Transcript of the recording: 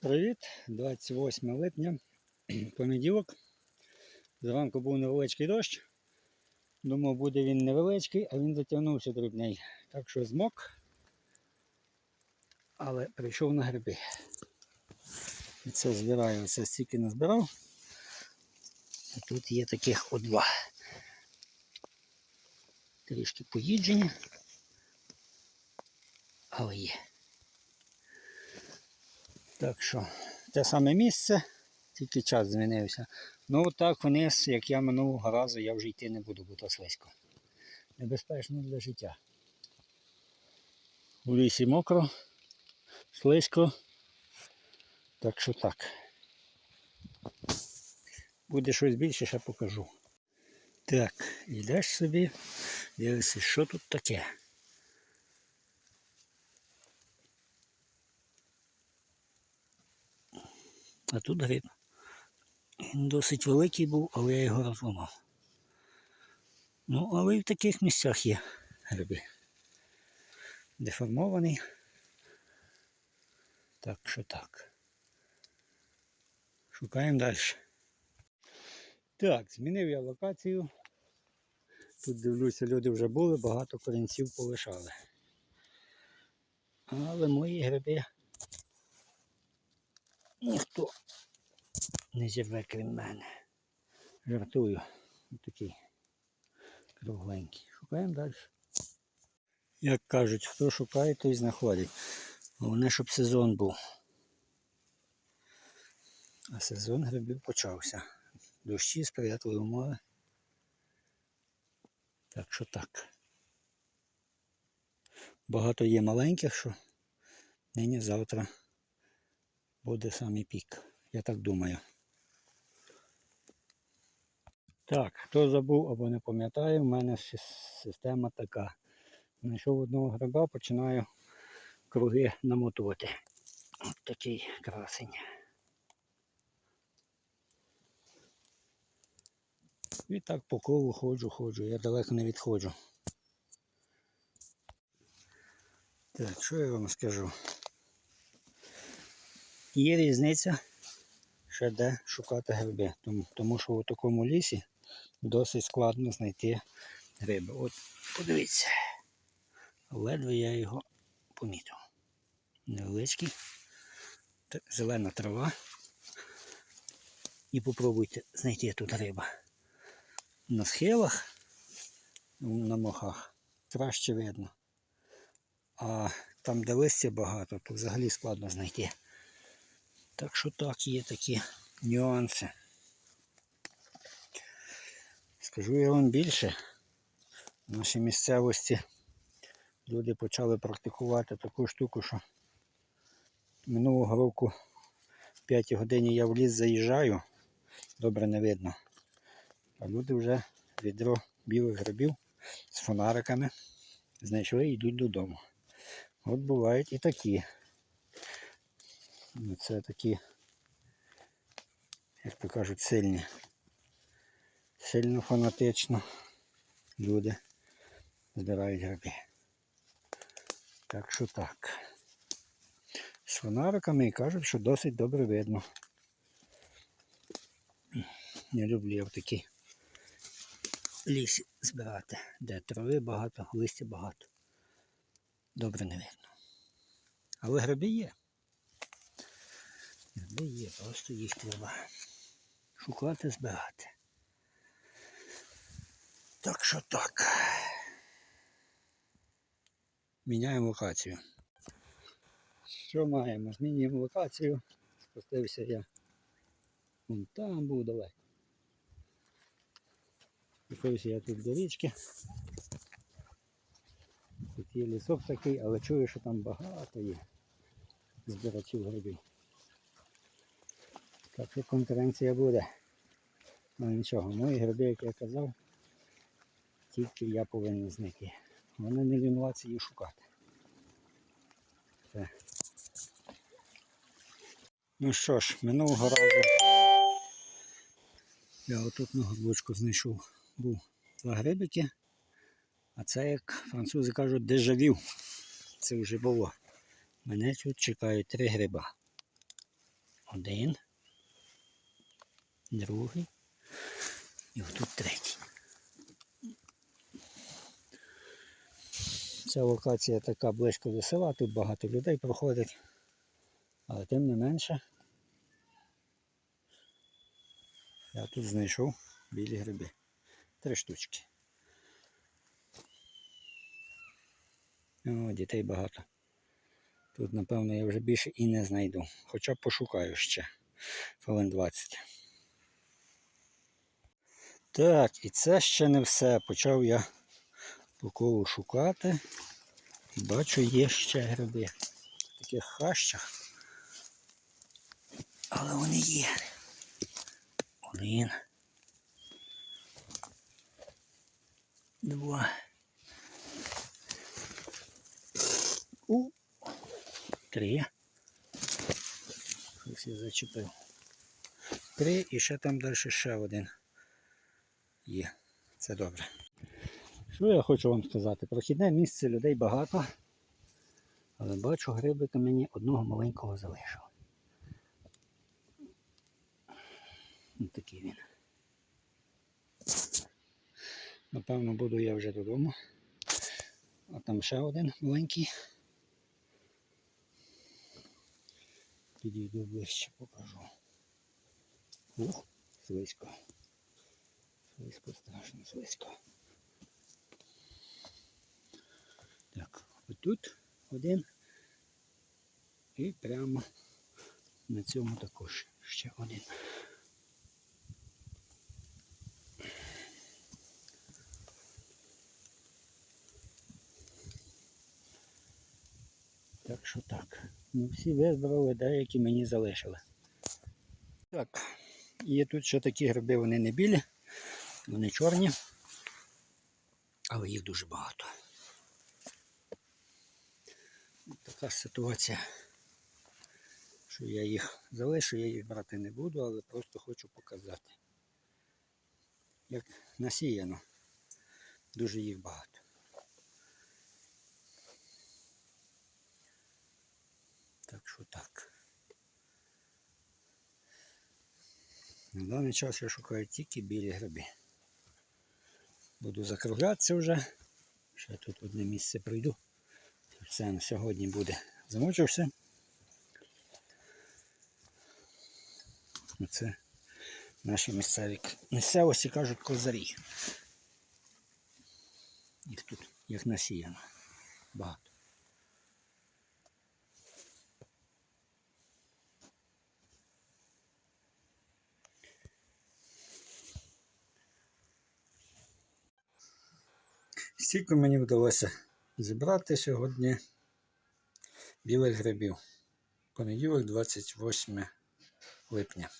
Привіт, 28 липня, понеділок. Зранку був невеличкий дощ. Думав, буде він невеличкий, а він затягнувся дрібний. Так що змок. Але прийшов на гриби. І це збираю, це стільки назбирав. І тут є таких о два. Трішки поїджені. Але є. Так що, те саме місце, тільки час змінився. Ну так вниз, як я минулого разу, я вже йти не буду, бо то слизько. Небезпечно для життя. У лісі мокро, слизько. Так що так. Буде щось більше, ще покажу. Так, йдеш собі, дивишся, що тут таке. А тут гриб. Він досить великий був, але я його розламав. Ну, але і в таких місцях є гриби. Деформований. Так що так. Шукаємо далі. Так, змінив я локацію. Тут дивлюся, люди вже були, багато корінців полишали. Але мої гриби ніхто не зірве крім мене. Жартую. Ось такий кругленький. Шукаємо далі. Як кажуть, хто шукає, той знаходить. Головне, щоб сезон був. А сезон грибів почався. Дощі, сприятливі умови. Так що так. Багато є маленьких, що нині завтра буде самий пік. Я так думаю. Так, хто забув або не пам'ятає, в мене система така. Знайшов одного гриба, починаю круги намотувати. От такий красень. І так по колу ходжу, ходжу, я далеко не відходжу. Так, що я вам скажу? Є різниця, ще де шукати гриби, тому, тому що у такому лісі досить складно знайти гриби. От подивіться, ледве я його помітив. Невеличкий, зелена трава. І попробуйте знайти тут риба. На схилах, на мохах краще видно. А там, де листя багато, то взагалі складно знайти. Так що так, є такі нюанси. Скажу я вам більше. В нашій місцевості люди почали практикувати таку штуку, що минулого року в 5 годині я в ліс заїжджаю, добре не видно. А люди вже відро білих грибів з фонариками знайшли і йдуть додому. От бувають і такі. Це такі, як то кажуть, сильні. Сильно фанатично люди збирають гриби. Так що так. З фонариками і кажуть, що досить добре видно. Не люблю я в такі лісі збирати, де трави багато, листя багато. Добре не видно. Але гриби є. Гриби є, просто їх треба шукати, збирати. Так що так. Міняємо локацію. Що маємо? Змінюємо локацію. Спустився я. Вон там був давай. Спустився я тут до річки. Тут є лісок такий, але чую, що там багато є збирачів грибів. Так що конкуренція буде. Ну нічого, мої гриби, як я казав, тільки я повинен знайти. Вони не винуваті їх шукати. Все. Ну що ж, минулого разу я отут на горбочку знайшов був два грибики, а це, як французи кажуть, дежавю. Це вже було. Мене тут чекають три гриба. Один. Другий. І отут третій. Ця локація така близько до села, тут багато людей проходить. Але тим не менше. Я тут знайшов білі гриби. Три штучки. О, дітей багато. Тут, напевно, я вже більше і не знайду. Хоча пошукаю ще. Хвилин 20. Так, і це ще не все. Почав я поколу шукати. Бачу, є ще гриби. В таких хащах. Але вони є. Один. Два. У. Три. Щось я зачепив. Три і ще там далі ще один є. Це добре. Що я хочу вам сказати? Прохідне місце людей багато. Але бачу, грибика мені одного маленького залишив. Ось такий він. Напевно, буду я вже додому. А там ще один маленький. Підійду ближче, покажу. Ух, слизько. Слизько, страшно слизько. Так, отут один. І прямо на цьому також ще один. Так що так. Ну всі вибрали, деякі мені залишили. Так, є тут ще такі гриби, вони не білі, вони чорні, але їх дуже багато. Така ситуація, що я їх залишу, я їх брати не буду, але просто хочу показати. Як насіяно, дуже їх багато. Так що так. На даний час я шукаю тільки білі гриби. Буду закруглятися вже. Ще тут одне місце пройду. Все на сьогодні буде. Замучився. Оце наші місцеві місцевості кажуть козарі. Їх тут як насіяно. Багато. Стільки мені вдалося зібрати сьогодні білих грибів. Понеділок, 28 липня.